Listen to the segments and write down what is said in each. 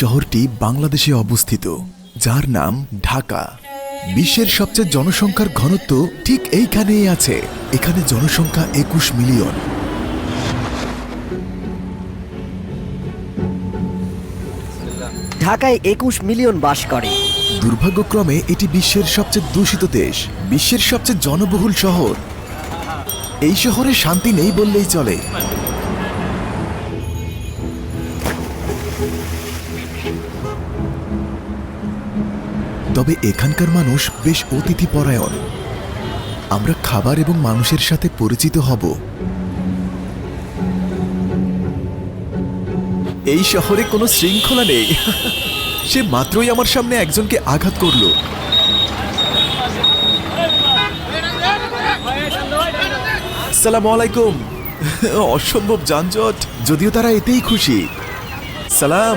শহরটি বাংলাদেশে অবস্থিত যার নাম ঢাকা। বিশ্বের সবচেয়ে জনসংখ্যার ঘনত্ব ঠিক এইখানেই আছে। এখানে জনসংখ্যা একুশ মিলিয়ন। ঢাকায় একুশ মিলিয়ন বাস করে। দুর্ভাগ্যক্রমে এটি বিশ্বের সবচেয়ে দূষিত দেশ বিশ্বের সবচেয়ে জনবহুল শহর। এই শহরে শান্তি নেই বললেই চলে। তবে এখানকার মানুষ বেশ অতিথিপরায়ণ আমরা খাবার এবং মানুষের সাথে পরিচিত হব। এই শহরে কোনো শৃঙ্খলা নেই। সে মাত্রই আমার সামনে একজনকে আঘাত করল। সালাম আলাইকুম। অসম্ভব যানজট। যদিও তারা এতেই খুশি। সালাম।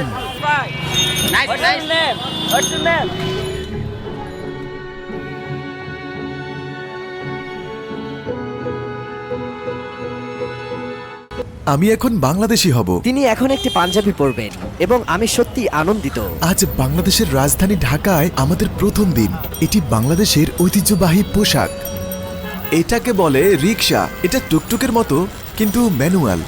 আমি এখন বাংলাদেশি হব। তিনি এখন একটি পাঞ্জাবি পরবেন এবং আমি সত্যি আনন্দিত। আজ বাংলাদেশের রাজধানী ঢাকায় আমাদের প্রথম দিন। এটি বাংলাদেশের ঐতিহ্যবাহী পোশাক। এটাকে বলে রিক্সা এটা টুকটুকের মতো কিন্তু ম্যানুয়াল।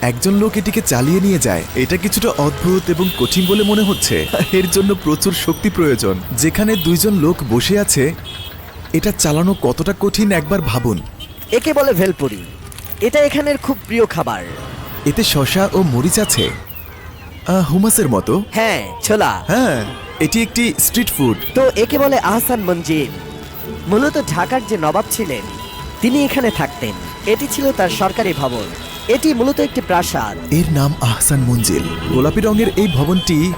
একজন লোক এটিকে চালিয়ে নিয়ে যায়। এটা কিছুটা অদ্ভুত এবং কঠিন বলে মনে হচ্ছে। এর জন্য প্রচুর শক্তি প্রয়োজন। যেখানে দুইজন লোক বসে আছে এটা চালানো কতটা কঠিন একবার ভাবুন। একে বলে ভেলপুরি। এটা এখানের খুব প্রিয় খাবার। এতে শশা ও মরিচ আছে। আহ, হুমাসের মতো। হ্যাঁ ছোলা। হ্যাঁ এটি একটি স্ট্রিট ফুড। তো একে বলে আহসান মঞ্জিল। মূলত ঢাকার যে নবাব ছিলেন তিনি এখানে থাকতেন। এটি ছিল তার সরকারি ভবন। এটি মূলত একটি প্রাসাদ। এর নাম আহসান মঞ্জিল। গোলাপি রঙের এই ভবনটি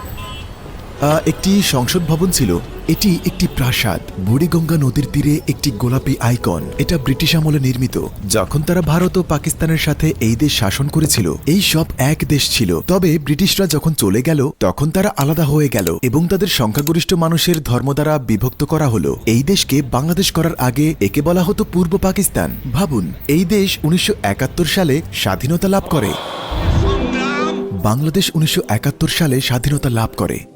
একটি সংসদ ভবন ছিল। এটি একটি প্রাসাদ। বুড়িগঙ্গা নদীর তীরে একটি গোলাপি আইকন। এটা ব্রিটিশ আমলে নির্মিত। যখন তারা ভারত ও পাকিস্তানের সাথে এই দেশ শাসন করেছিল, এই সব এক দেশ ছিল। তবে ব্রিটিশরা যখন চলে গেল, তখন তারা আলাদা হয়ে গেল এবং তাদের সংখ্যাগরিষ্ঠ মানুষের ধর্ম দ্বারা বিভক্ত করা হলো। এই দেশকে বাংলাদেশ করার আগে একে বলা হতো পূর্ব পাকিস্তান। ভাবুন, এই দেশ উনিশশো একাত্তর সালে স্বাধীনতা লাভ করে। বাংলাদেশ উনিশশো একাত্তর সালে স্বাধীনতা লাভ করে।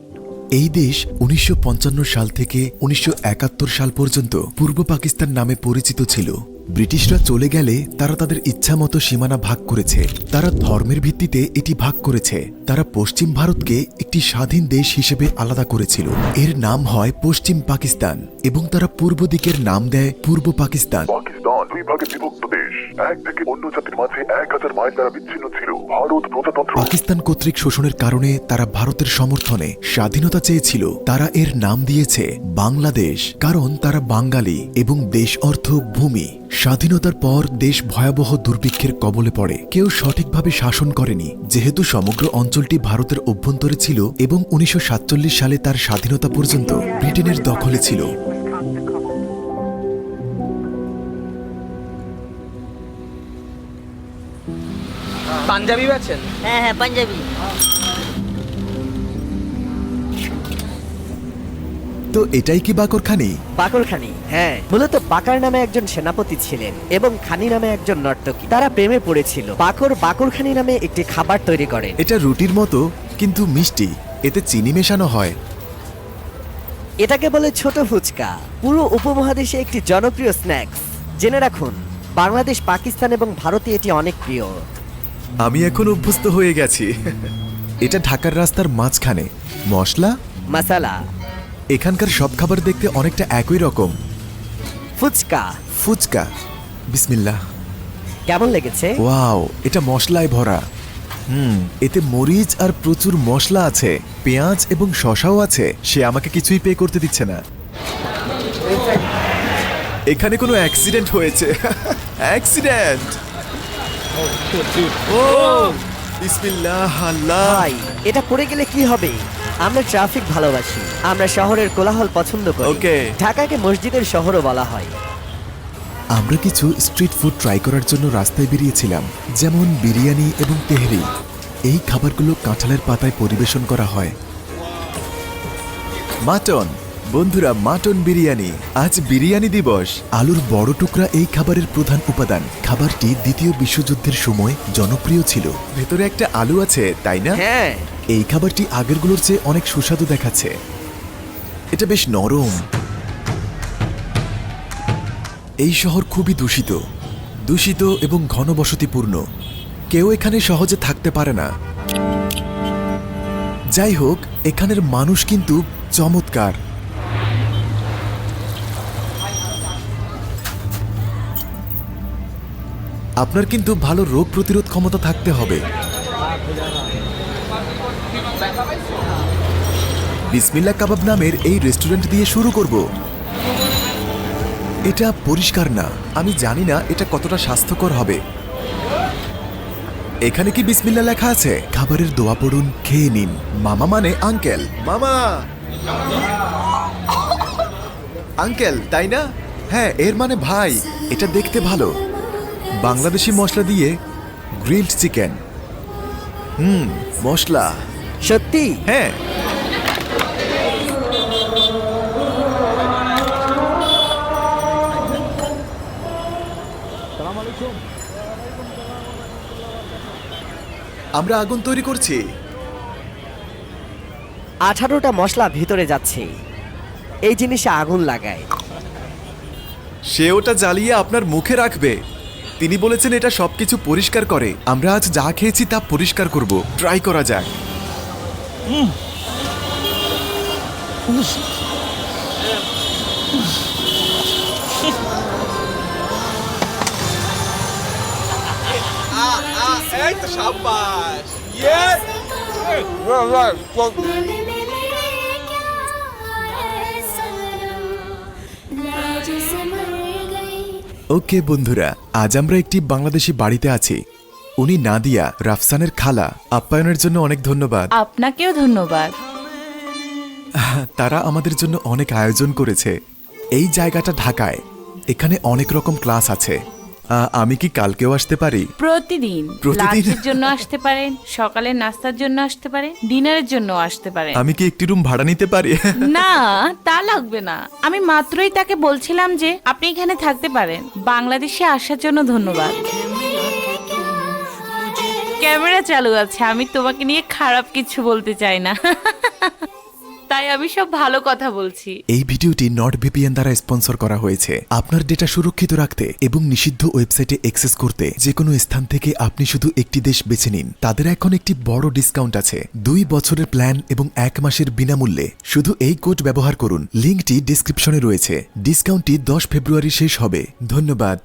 এই দেশ উনিশশো পঞ্চান্ন সাল থেকে উনিশশো একাত্তর সাল পর্যন্ত পূর্ব পাকিস্তান নামে পরিচিত ছিল। ব্রিটিশরা চলে গেলে তারা তাদের ইচ্ছামতো সীমানা ভাগ করেছে। তারা ধর্মের ভিত্তিতে এটি ভাগ করেছে। তারা পশ্চিম ভারতকে একটি স্বাধীন দেশ হিসেবে আলাদা করেছিল। এর নাম হয় পশ্চিম পাকিস্তান এবং তারা পূর্ব দিকের নাম দেয় পূর্ব পাকিস্তান। পাকিস্তান বিভক্ত। এক থেকে অন্য জাতির মাঝে এক হাজার মাইল দ্বারা বিচ্ছিন্ন ছিল। ভারত প্রজাতন্ত্র। পাকিস্তান কর্তৃক শোষণের কারণে তারা ভারতের সমর্থনে স্বাধীনতা চেয়েছিল। তারা এর নাম দিয়েছে বাংলাদেশ, কারণ তারা বাঙালি এবং দেশ অর্থ ভূমি। স্বাধীনতার পর দেশ ভয়াবহ দুর্ভিক্ষের কবলে পড়ে। কেউ সঠিকভাবে শাসন করেনি, যেহেতু সমগ্র অঞ্চলটি ভারতের অভ্যন্তরে ছিল এবং উনিশশো সাতচল্লিশ সালে তার স্বাধীনতা পর্যন্ত ব্রিটেনের দখলে ছিল। পাঞ্জাবি বেছেন হ্যাঁ হ্যাঁ পাঞ্জাবি। তো এটাই কি বাকর খানি বাকর খানি হ্যাঁ। মূলত বাকার নামে একজন সেনাপতি ছিলেন এবং খানি নামে একজন নর্তকী। তারা প্রেমে পড়েছিল। বাকর বাকর খানি নামে একটি খাবার তৈরি করেন এটা রুটির মতো কিন্তু মিষ্টি। এতে চিনি মেশানো হয়। এটাকে বলে ছোট ফুচকা। পুরো উপমহাদেশে একটি জনপ্রিয় স্ন্যাক্স। জেনে রাখুন বাংলাদেশ পাকিস্তান এবং ভারতে এটি অনেক প্রিয়। আমি এখন অভ্যস্ত হয়ে গেছি। এটা ঢাকার রাস্তার মাঝখানে। মশলা? মাসালা এখানকার সব খাবার দেখতে অনেকটা একই রকম। ফুচকা। ফুচকা। বিসমিল্লাহ। কেমন লেগেছে? ওয়াও এটা মশলায় ভরা। হুম এতে মরিচ আর প্রচুর মশলা আছে। পেঁয়াজ এবং শশাও আছে। সে আমাকে কিছুই পে করতে দিচ্ছে না। এখানে কোনো অ্যাক্সিডেন্ট হয়েছে। অ্যাক্সিডেন্ট! ও বিসমিল্লাহ আল্লাহ ভাই এটা পড়ে গেলে কি হবে? আমরা ট্রাফিক ভালোবাসি আমরা শহরের কোলাহল পছন্দ করি। Okay. ঢাকাকে মসজিদের শহরও বলা হয়। আমরা কিছু স্ট্রিট ফুড ট্রাই করার জন্য রাস্তায় বেরিয়েছিলাম যেমন বিরিয়ানি এবং তেহরি। এই খাবারগুলো কাঁঠালের পাতায় পরিবেশন করা হয়। মাটন বন্ধুরা মাটন বিরিয়ানি। আজ বিরিয়ানি দিবস। আলুর বড় টুকরা এই খাবারের প্রধান উপাদান। খাবারটি দ্বিতীয় বিশ্বযুদ্ধের সময় জনপ্রিয় ছিল। ভেতরে একটা আলু আছে তাই না? হ্যাঁ। এই খাবারটি আগেরগুলোর চেয়ে অনেক সুস্বাদু দেখাচ্ছে। এটা বেশ নরম। এই শহর খুবই দূষিত। দূষিত এবং ঘনবসতিপূর্ণ। কেউ এখানে সহজে থাকতে পারে না। যাই হোক এখানের মানুষ কিন্তু চমৎকার। আপনার কিন্তু ভালো রোগ প্রতিরোধ ক্ষমতা থাকতে হবে। বিসমিল্লা কাবাব নামের এই রেস্টুরেন্ট দিয়ে শুরু করব। এটা পরিষ্কার না। আমি জানি না এটা কতটা স্বাস্থ্যকর হবে। এখানে কি বিসমিল্লা লেখা আছে? খাবারের দোয়া পড়ুন খেয়ে নিন। মামা মানে আঙ্কেল। মামা! আঙ্কেল তাই না? হ্যাঁ এর মানে ভাই। এটা দেখতে ভালো। বাংলাদেশি মশলা দিয়ে গ্রিলড চিকেন। হুম মশলা। সত্যি? হ্যাঁ। আমরা আগুন তৈরি করছি। আঠারোটা মশলা ভিতরে যাচ্ছে। এই জিনিসে আগুন লাগায়। সে ওটা জ্বালিয়ে আপনার মুখে রাখবে। তিনি বলেছেন এটা সবকিছু পরিষ্কার করে। আমরা আজ যা খেয়েছি তা পরিষ্কার করব। ট্রাই করা যাক। ওকে বন্ধুরা আজ আমরা একটি বাংলাদেশি বাড়িতে আছি। উনি নাদিয়া রাফসানের খালা। আপ্যায়নের জন্য অনেক ধন্যবাদ। আপনাকেও ধন্যবাদ। তারা আমাদের জন্য অনেক আয়োজন করেছে। এই জায়গাটা ঢাকায়। এখানে অনেক রকম ক্লাস আছে। আমি কি কালকেও আসতে পারি? প্রতিদিন। প্রতিদিন? লাঞ্চের জন্য আসতে পারেন সকালের নাস্তার জন্য আসতে পারেন ডিনারের জন্য আসতে পারেন আমি কি একটি রুম ভাড়া নিতে পারি? না তা লাগবে না। আমি মাত্রই তাকে বলছিলাম যে আপনি এখানে থাকতে পারেন। বাংলাদেশে আসার জন্য ধন্যবাদ। ক্যামেরা চালু আছে আমি তোমাকে নিয়ে খারাপ কিছু বলতে চাই না। তাই আমি সব ভালো কথা বলছি। এই ভিডিওটি নট ভিপিএন দ্বারা স্পন্সর করা হয়েছে। আপনার ডেটা সুরক্ষিত রাখতে এবং নিষিদ্ধ ওয়েবসাইটে অ্যাক্সেস করতে যে কোনো স্থান থেকে আপনি শুধু একটি দেশ বেছে নিন। তাদের এখন একটি বড় ডিসকাউন্ট আছে। দুই বছরের প্ল্যান এবং এক মাসের বিনামূল্যে শুধু এই কোড ব্যবহার করুন। লিঙ্কটি ডিসক্রিপশনে রয়েছে। ডিসকাউন্টটি দশ ফেব্রুয়ারি শেষ হবে। ধন্যবাদ।